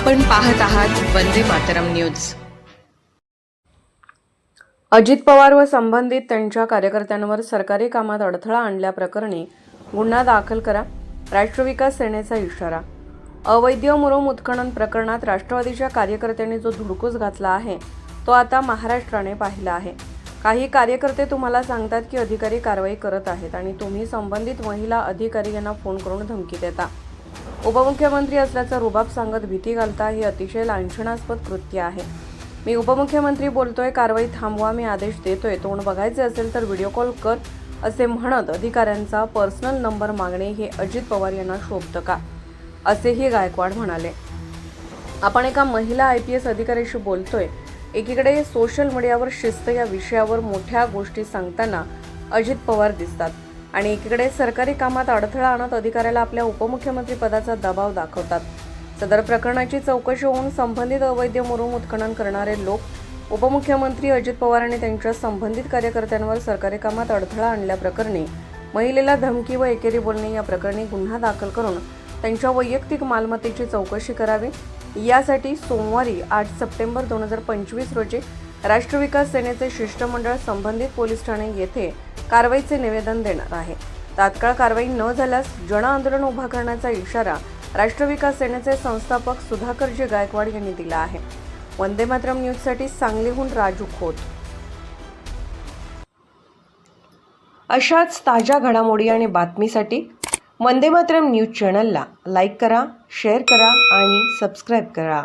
आपण पाहत आहात वंदे मातरम न्यूज. अजित पवार व संबंधित त्यांच्या कार्यकर्त्यांवर सरकारी कामात अडथळा आणल्याप्रकरणी गुन्हा दाखल करा राष्ट्रविकास सेनेचा इशारा. अवैध मुरुम उत्खनन प्रकरणात राष्ट्रवादीच्या कार्यकर्त्यांनी जो धुडकूस घातला आहे तो आता महाराष्ट्राने पाहिला आहे. काही कार्यकर्ते तुम्हाला सांगतात की अधिकारी कारवाई करत आहेत आणि तुम्ही संबंधित महिला अधिकारी यांना फोन करून धमकी देता. उपमुख्यमंत्री असल्याचा रुबाब सांगत भीती घालता हे अतिशय लांछनास्पद कृत्य आहे. मी उपमुख्यमंत्री बोलतोय कारवाई थांबवा मी आदेश देतोय. तोंड बघायचे असेल तर व्हिडिओ कॉल कर असे म्हणत अधिकाऱ्यांचा पर्सनल नंबर मागणे हे अजित पवार यांना शोभतं का? असेही गायकवाड म्हणाले. आपण एका महिला आय पी एस अधिकाऱ्याशी बोलतोय. एकीकडे सोशल मीडियावर शिस्त या विषयावर मोठ्या गोष्टी सांगताना अजित पवार दिसतात. आणि एकीकडे सरकारी कामात अडथळा आणत अधिकाऱ्याला आपल्या उपमुख्यमंत्री पदाचा दबाव दाखवतात. सदर प्रकरणाची चौकशी होऊन संबंधित अवैध मुरुम उत्खनन करणारे लोक उपमुख्यमंत्री अजित पवार आणि त्यांच्या संबंधित कार्यकर्त्यांवर सरकारी कामात अडथळा आणल्याप्रकरणी महिलेला धमकी व एकेरी बोलणे या प्रकरणी गुन्हा दाखल करून त्यांच्या वैयक्तिक मालमत्तेची चौकशी करावी. यासाठी सोमवारी आठ सप्टेंबर दोन हजार पंचवीस रोजी राष्ट्रविकास सेनेचे शिष्टमंडळ संबंधित पोलीस ठाणे येथे कारवाईचे निवेदन देणार आहे. तात्काळ कारवाई न झाल्यास जन आंदोलन उभा करण्याचा इशारा राष्ट्रविकास सेनेचे संस्थापक सुधाकरजी गायकवाड यांनी दिला आहे. वंदे मातरम न्यूजसाठी सांगलीहून राजू खोत. अशाच ताज्या घडामोडी आणि बातमीसाठी वंदे मातरम न्यूज चॅनलला लाईक करा शेअर करा आणि सबस्क्राईब करा.